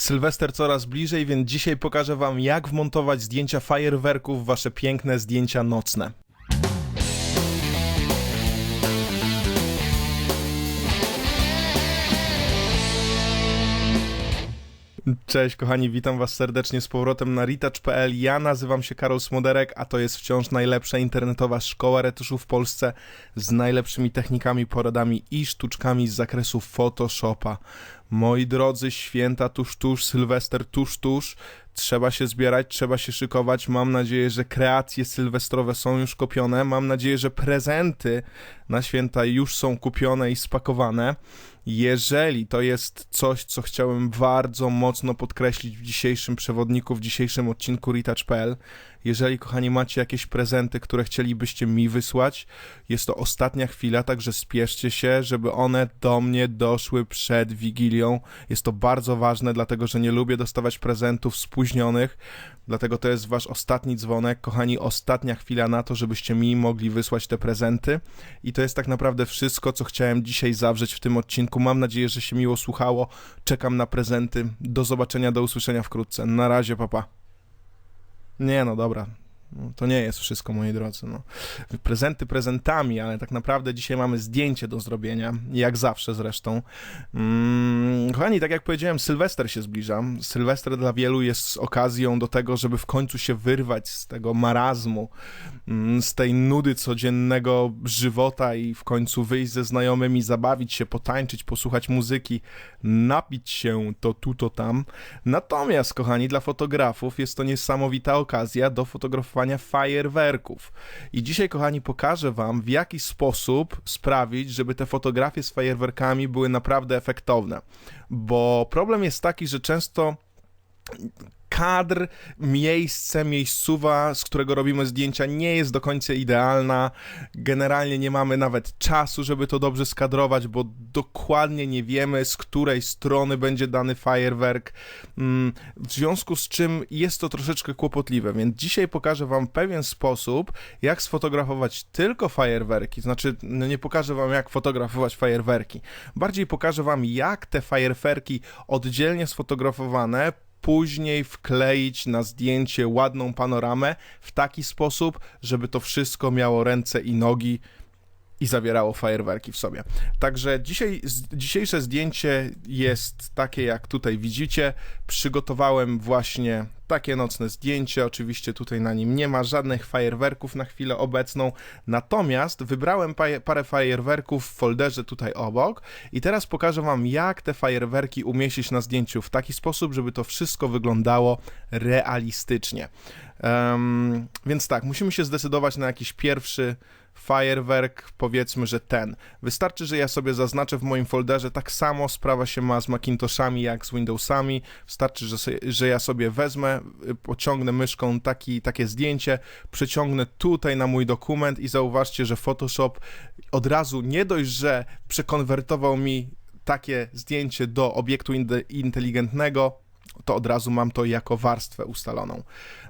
Sylwester coraz bliżej, więc dzisiaj pokażę Wam, jak wmontować zdjęcia fajerwerków w Wasze piękne zdjęcia nocne. Cześć kochani, witam was serdecznie z powrotem na retouch.pl. Ja nazywam się Karol Smoderek, a to jest wciąż najlepsza internetowa szkoła retuszu w Polsce z najlepszymi technikami, poradami i sztuczkami z zakresu Photoshopa. Moi drodzy, święta tuż tuż, Sylwester tuż tuż, trzeba się zbierać, trzeba się szykować. Mam nadzieję, że kreacje sylwestrowe są już kupione. Mam nadzieję, że prezenty na święta już są kupione i spakowane. Jeżeli to jest coś, co chciałem bardzo mocno podkreślić w dzisiejszym przewodniku, w dzisiejszym odcinku Retouch.pl, jeżeli kochani macie jakieś prezenty, które chcielibyście mi wysłać, jest to ostatnia chwila, także spieszcie się, żeby one do mnie doszły przed Wigilią. Jest to bardzo ważne, dlatego że nie lubię dostawać prezentów spóźnionych, dlatego to jest wasz ostatni dzwonek, kochani, ostatnia chwila na to, żebyście mi mogli wysłać te prezenty. I to jest tak naprawdę wszystko, co chciałem dzisiaj zawrzeć w tym odcinku. Mam nadzieję, że się miło słuchało. Czekam na prezenty. Do zobaczenia, do usłyszenia wkrótce. Na razie, papa. Nie, no dobra. No, to nie jest wszystko, moi drodzy. No. Prezenty prezentami, ale tak naprawdę dzisiaj mamy zdjęcie do zrobienia, jak zawsze zresztą. Mm, kochani, tak jak powiedziałem, Sylwester się zbliża. Sylwester dla wielu jest okazją do tego, żeby w końcu się wyrwać z tego marazmu, mm, z tej nudy codziennego żywota i w końcu wyjść ze znajomymi, zabawić się, potańczyć, posłuchać muzyki, napić się to tu, to tam. Natomiast, kochani, dla fotografów jest to niesamowita okazja do fotografowania fajerwerków. I dzisiaj, kochani, pokażę Wam, w jaki sposób sprawić, żeby te fotografie z fajerwerkami były naprawdę efektowne. Bo problem jest taki, że często kadr, miejsce, miejscowa, z którego robimy zdjęcia, nie jest do końca idealna. Generalnie nie mamy nawet czasu, żeby to dobrze skadrować, bo dokładnie nie wiemy, z której strony będzie dany fajerwerk. Mm, w związku z czym jest to troszeczkę kłopotliwe, więc dzisiaj pokażę Wam pewien sposób, jak sfotografować tylko fajerwerki. Znaczy, no nie pokażę Wam, jak fotografować fajerwerki. Bardziej pokażę Wam, jak te fajerwerki oddzielnie sfotografowane później wkleić na zdjęcie ładną panoramę w taki sposób, żeby to wszystko miało ręce i nogi i zawierało fajerwerki w sobie. Także dzisiaj, dzisiejsze zdjęcie jest takie, jak tutaj widzicie. Przygotowałem właśnie takie nocne zdjęcie. Oczywiście tutaj na nim nie ma żadnych fajerwerków na chwilę obecną. Natomiast wybrałem parę fajerwerków w folderze tutaj obok i teraz pokażę Wam, jak te fajerwerki umieścić na zdjęciu w taki sposób, żeby to wszystko wyglądało realistycznie. Um, więc tak, musimy się zdecydować na jakiś pierwszy fajerwerk, powiedzmy, że ten. Wystarczy, że ja sobie zaznaczę w moim folderze, tak samo sprawa się ma z Macintoshami jak z Windowsami. Wystarczy, że, sobie, że ja sobie wezmę, y, pociągnę myszką taki, takie zdjęcie, przeciągnę tutaj na mój dokument i zauważcie, że Photoshop od razu nie dość, że przekonwertował mi takie zdjęcie do obiektu inteligentnego, to od razu mam to jako warstwę ustaloną.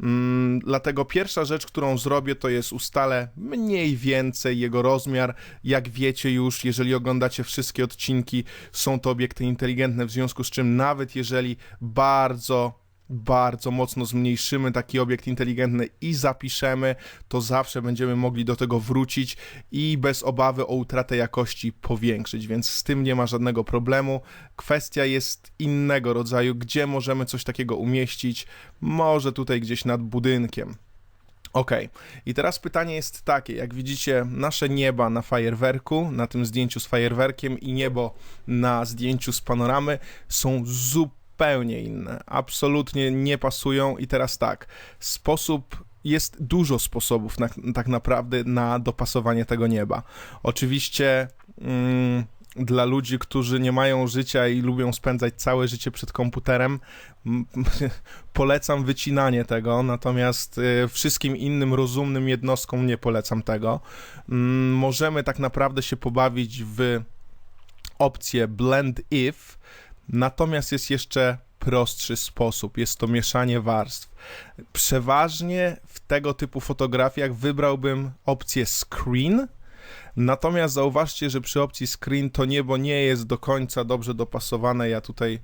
Mm, dlatego pierwsza rzecz, którą zrobię, to jest ustalę mniej więcej jego rozmiar. Jak wiecie już, jeżeli oglądacie wszystkie odcinki, są to obiekty inteligentne, w związku z czym nawet jeżeli bardzo bardzo mocno zmniejszymy taki obiekt inteligentny i zapiszemy, to zawsze będziemy mogli do tego wrócić i bez obawy o utratę jakości powiększyć, więc z tym nie ma żadnego problemu. Kwestia jest innego rodzaju, gdzie możemy coś takiego umieścić, może tutaj gdzieś nad budynkiem. Ok, i teraz pytanie jest takie, jak widzicie, nasze nieba na fajerwerku, na tym zdjęciu z fajerwerkiem i niebo na zdjęciu z panoramy są zupełnie zupełnie inne, absolutnie nie pasują i teraz tak, sposób jest dużo sposobów na, tak naprawdę na dopasowanie tego nieba. Oczywiście mm, dla ludzi, którzy nie mają życia i lubią spędzać całe życie przed komputerem, polecam wycinanie tego, natomiast y, wszystkim innym rozumnym jednostkom nie polecam tego. Mm, możemy tak naprawdę się pobawić w opcję Blend If, Natomiast jest jeszcze prostszy sposób, jest to mieszanie warstw. Przeważnie w tego typu fotografiach wybrałbym opcję screen, natomiast zauważcie, że przy opcji screen to niebo nie jest do końca dobrze dopasowane. Ja tutaj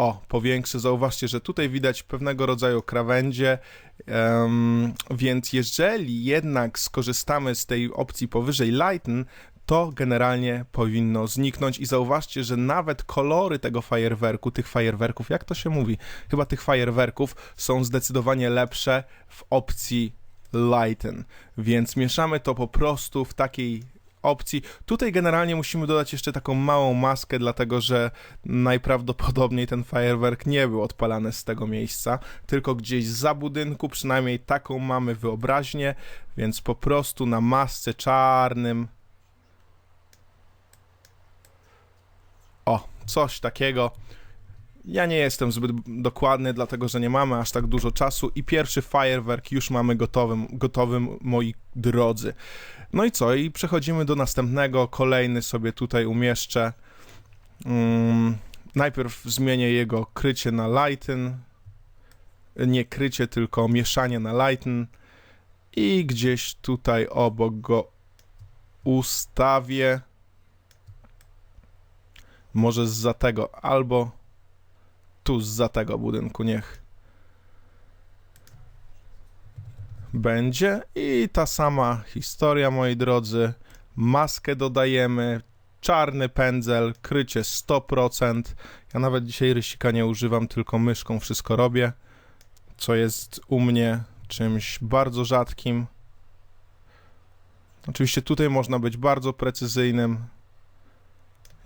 O, powiększę. Zauważcie, że tutaj widać pewnego rodzaju krawędzie, em, więc jeżeli jednak skorzystamy z tej opcji powyżej Lighten, to generalnie powinno zniknąć i zauważcie, że nawet kolory tego fajerwerku, tych fajerwerków, jak to się mówi? Chyba tych fajerwerków są zdecydowanie lepsze w opcji Lighten, więc mieszamy to po prostu w takiej opcji. Tutaj generalnie musimy dodać jeszcze taką małą maskę, dlatego że najprawdopodobniej ten fajerwerk nie był odpalany z tego miejsca, tylko gdzieś za budynku, przynajmniej taką mamy wyobraźnię, więc po prostu na masce czarnym O, coś takiego. Ja nie jestem zbyt dokładny, dlatego że nie mamy aż tak dużo czasu i pierwszy fajerwerk już mamy gotowym, gotowym, moi drodzy. No i co? I przechodzimy do następnego. Kolejny sobie tutaj umieszczę. Um, najpierw zmienię jego krycie na lighten. Nie krycie, tylko mieszanie na lighten. I gdzieś tutaj obok go ustawię. Może za tego, albo tu za tego budynku, niech będzie. I ta sama historia, moi drodzy. Maskę dodajemy, czarny pędzel, krycie 100%. Ja nawet dzisiaj rysika nie używam, tylko myszką wszystko robię, co jest u mnie czymś bardzo rzadkim. Oczywiście tutaj można być bardzo precyzyjnym,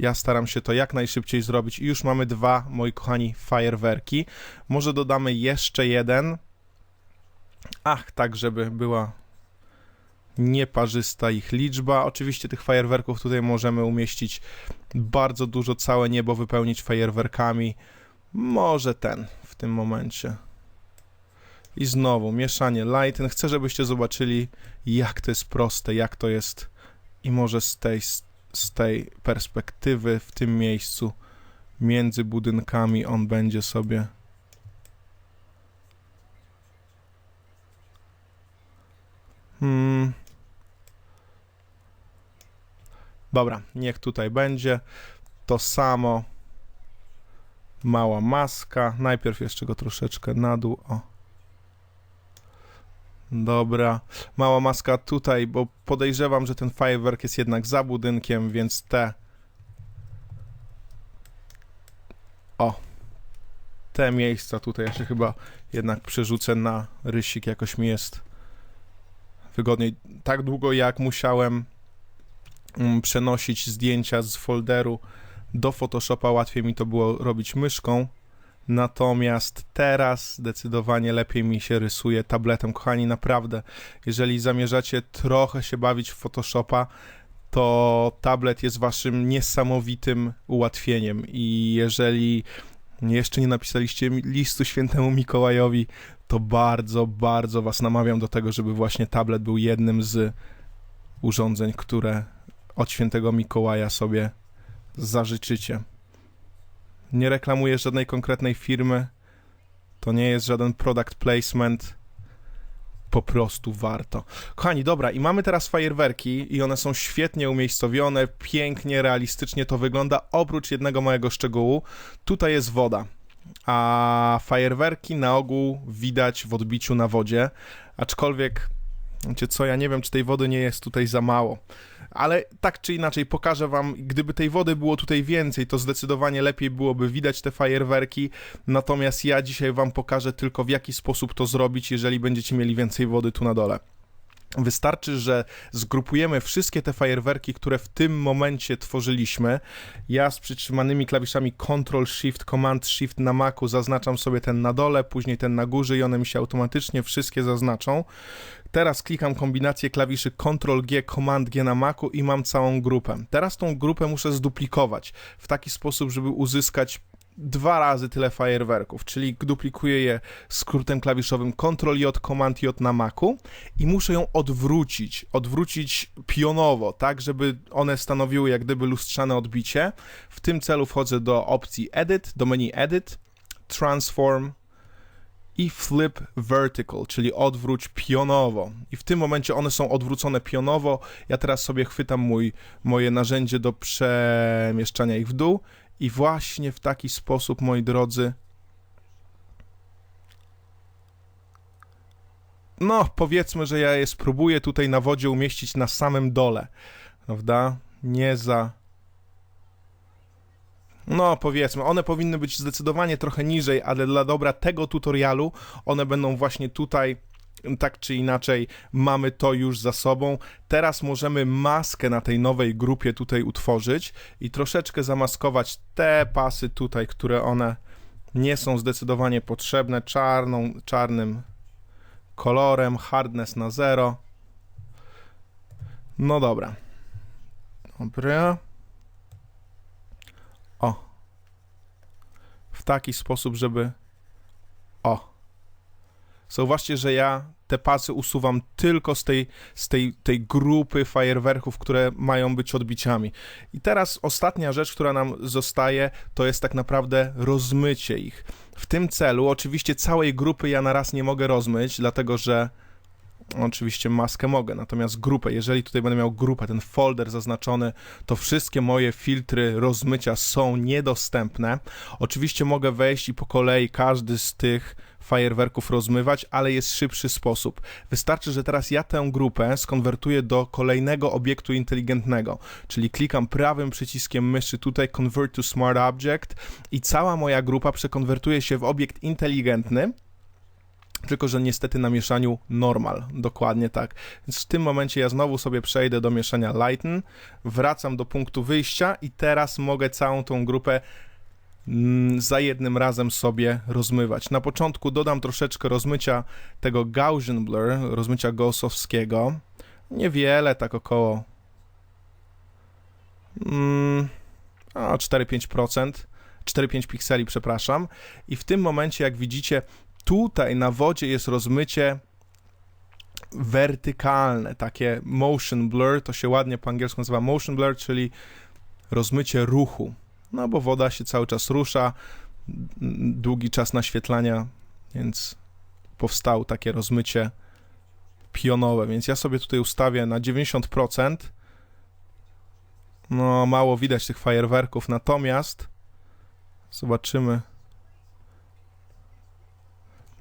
ja staram się to jak najszybciej zrobić i już mamy dwa, moi kochani, fajerwerki. Może dodamy jeszcze jeden. Ach, tak, żeby była nieparzysta ich liczba. Oczywiście tych fajerwerków tutaj możemy umieścić bardzo dużo, całe niebo wypełnić fajerwerkami. Może ten w tym momencie. I znowu mieszanie lighten. Chcę, żebyście zobaczyli, jak to jest proste, jak to jest i może z tej z tej perspektywy w tym miejscu między budynkami on będzie sobie hmm. Dobra, niech tutaj będzie to samo mała maska. Najpierw jeszcze go troszeczkę na dół. O. Dobra, mała maska tutaj, bo podejrzewam, że ten fajerwerk jest jednak za budynkiem, więc te... O, te miejsca tutaj się chyba jednak przerzucę na rysik, jakoś mi jest wygodniej. Tak długo jak musiałem mm, przenosić zdjęcia z folderu do Photoshopa, łatwiej mi to było robić myszką. Natomiast teraz zdecydowanie lepiej mi się rysuje tabletem. Kochani, naprawdę, jeżeli zamierzacie trochę się bawić w Photoshopa, to tablet jest waszym niesamowitym ułatwieniem. I jeżeli jeszcze nie napisaliście listu świętemu Mikołajowi, to bardzo, bardzo was namawiam do tego, żeby właśnie tablet był jednym z urządzeń, które od świętego Mikołaja sobie zażyczycie nie reklamuję żadnej konkretnej firmy. To nie jest żaden product placement. Po prostu warto. Kochani, dobra, i mamy teraz fajerwerki i one są świetnie umiejscowione, pięknie, realistycznie to wygląda, oprócz jednego małego szczegółu. Tutaj jest woda, a fajerwerki na ogół widać w odbiciu na wodzie, aczkolwiek, wiecie co, ja nie wiem, czy tej wody nie jest tutaj za mało ale tak czy inaczej pokażę wam, gdyby tej wody było tutaj więcej, to zdecydowanie lepiej byłoby widać te fajerwerki, natomiast ja dzisiaj wam pokażę tylko w jaki sposób to zrobić, jeżeli będziecie mieli więcej wody tu na dole. Wystarczy, że zgrupujemy wszystkie te fajerwerki, które w tym momencie tworzyliśmy. Ja z przytrzymanymi klawiszami Ctrl Shift, Command Shift na Macu zaznaczam sobie ten na dole, później ten na górze i one mi się automatycznie wszystkie zaznaczą. Teraz klikam kombinację klawiszy Ctrl G, Command G na Macu i mam całą grupę. Teraz tą grupę muszę zduplikować w taki sposób, żeby uzyskać dwa razy tyle fajerwerków, czyli duplikuję je skrótem klawiszowym Ctrl J, Command J na Macu i muszę ją odwrócić, odwrócić pionowo, tak, żeby one stanowiły jak gdyby lustrzane odbicie. W tym celu wchodzę do opcji Edit, do menu Edit, Transform, i flip vertical, czyli odwróć pionowo. I w tym momencie one są odwrócone pionowo. Ja teraz sobie chwytam mój, moje narzędzie do przemieszczania ich w dół I właśnie w taki sposób, moi drodzy, no powiedzmy, że ja je spróbuję tutaj na wodzie umieścić na samym dole, prawda? Nie za... No, powiedzmy, one powinny być zdecydowanie trochę niżej, ale dla dobra tego tutorialu one będą właśnie tutaj tak czy inaczej mamy to już za sobą. Teraz możemy maskę na tej nowej grupie tutaj utworzyć i troszeczkę zamaskować te pasy tutaj, które one nie są zdecydowanie potrzebne, czarną, czarnym kolorem, hardness na zero. No dobra. Dobra. O. W taki sposób, żeby... O. Zauważcie, że ja te pasy usuwam tylko z tej, z tej, tej grupy fajerwerków, które mają być odbiciami. I teraz ostatnia rzecz, która nam zostaje, to jest tak naprawdę rozmycie ich. W tym celu oczywiście całej grupy ja na raz nie mogę rozmyć, dlatego że Oczywiście maskę mogę, natomiast grupę, jeżeli tutaj będę miał grupę, ten folder zaznaczony, to wszystkie moje filtry rozmycia są niedostępne. Oczywiście mogę wejść i po kolei każdy z tych fajerwerków rozmywać, ale jest szybszy sposób. Wystarczy, że teraz ja tę grupę skonwertuję do kolejnego obiektu inteligentnego, czyli klikam prawym przyciskiem myszy tutaj Convert to Smart Object i cała moja grupa przekonwertuje się w obiekt inteligentny, tylko że niestety na mieszaniu normal, dokładnie tak. Więc w tym momencie ja znowu sobie przejdę do mieszania lighten, wracam do punktu wyjścia i teraz mogę całą tą grupę mm, za jednym razem sobie rozmywać. Na początku dodam troszeczkę rozmycia tego Gaussian Blur, rozmycia gaussowskiego. Niewiele, tak około mm, 4-5%. 4-5 pikseli, przepraszam. I w tym momencie, jak widzicie, tutaj na wodzie jest rozmycie wertykalne, takie motion blur, to się ładnie po angielsku nazywa motion blur, czyli rozmycie ruchu. No bo woda się cały czas rusza, długi czas naświetlania, więc powstało takie rozmycie pionowe, więc ja sobie tutaj ustawię na 90%. No, mało widać tych fajerwerków, natomiast zobaczymy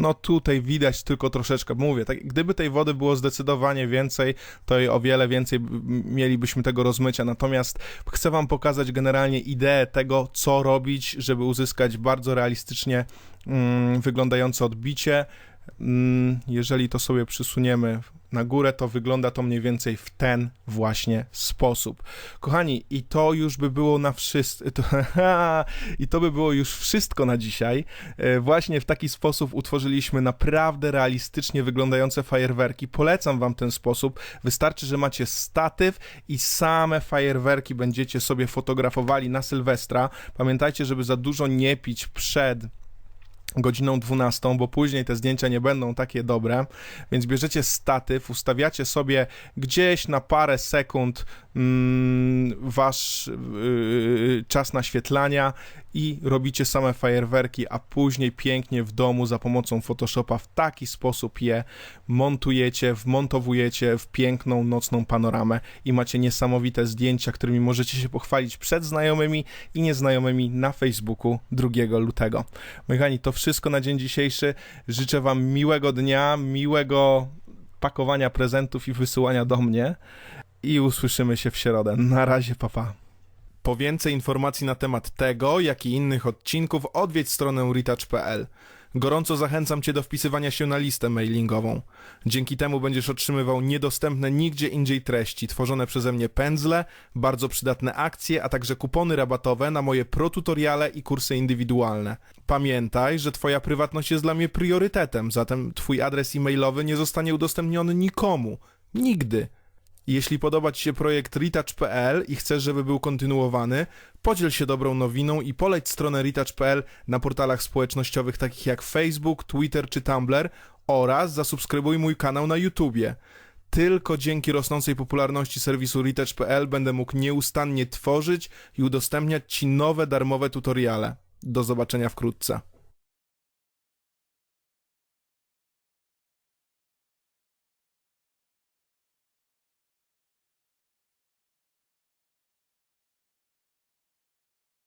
no tutaj widać tylko troszeczkę, mówię, tak, gdyby tej wody było zdecydowanie więcej, to i o wiele więcej mielibyśmy tego rozmycia, natomiast chcę wam pokazać generalnie ideę tego, co robić, żeby uzyskać bardzo realistycznie mm, wyglądające odbicie, jeżeli to sobie przysuniemy na górę, to wygląda to mniej więcej w ten właśnie sposób. Kochani, i to już by było na wszystko, i to by było już wszystko na dzisiaj. E, właśnie w taki sposób utworzyliśmy naprawdę realistycznie wyglądające fajerwerki. Polecam wam ten sposób. Wystarczy, że macie statyw i same fajerwerki będziecie sobie fotografowali na Sylwestra. Pamiętajcie, żeby za dużo nie pić przed godziną 12, bo później te zdjęcia nie będą takie dobre, więc bierzecie statyw, ustawiacie sobie gdzieś na parę sekund mm, wasz yy, czas naświetlania i robicie same fajerwerki, a później pięknie w domu za pomocą Photoshopa w taki sposób je montujecie, wmontowujecie w piękną nocną panoramę i macie niesamowite zdjęcia, którymi możecie się pochwalić przed znajomymi i nieznajomymi na Facebooku 2 lutego. Moi kochani, to wszystko na dzień dzisiejszy. Życzę Wam miłego dnia, miłego pakowania prezentów i wysyłania do mnie i usłyszymy się w środę. Na razie, papa. Po więcej informacji na temat tego, jak i innych odcinków odwiedź stronę retouch.pl. Gorąco zachęcam Cię do wpisywania się na listę mailingową. Dzięki temu będziesz otrzymywał niedostępne nigdzie indziej treści, tworzone przeze mnie pędzle, bardzo przydatne akcje, a także kupony rabatowe na moje protutoriale i kursy indywidualne. Pamiętaj, że Twoja prywatność jest dla mnie priorytetem, zatem Twój adres e-mailowy nie zostanie udostępniony nikomu. Nigdy. Jeśli podoba Ci się projekt retouch.pl i chcesz, żeby był kontynuowany, podziel się dobrą nowiną i poleć stronę retouch.pl na portalach społecznościowych takich jak Facebook, Twitter czy Tumblr oraz zasubskrybuj mój kanał na YouTubie. Tylko dzięki rosnącej popularności serwisu retouch.pl będę mógł nieustannie tworzyć i udostępniać Ci nowe darmowe tutoriale. Do zobaczenia wkrótce.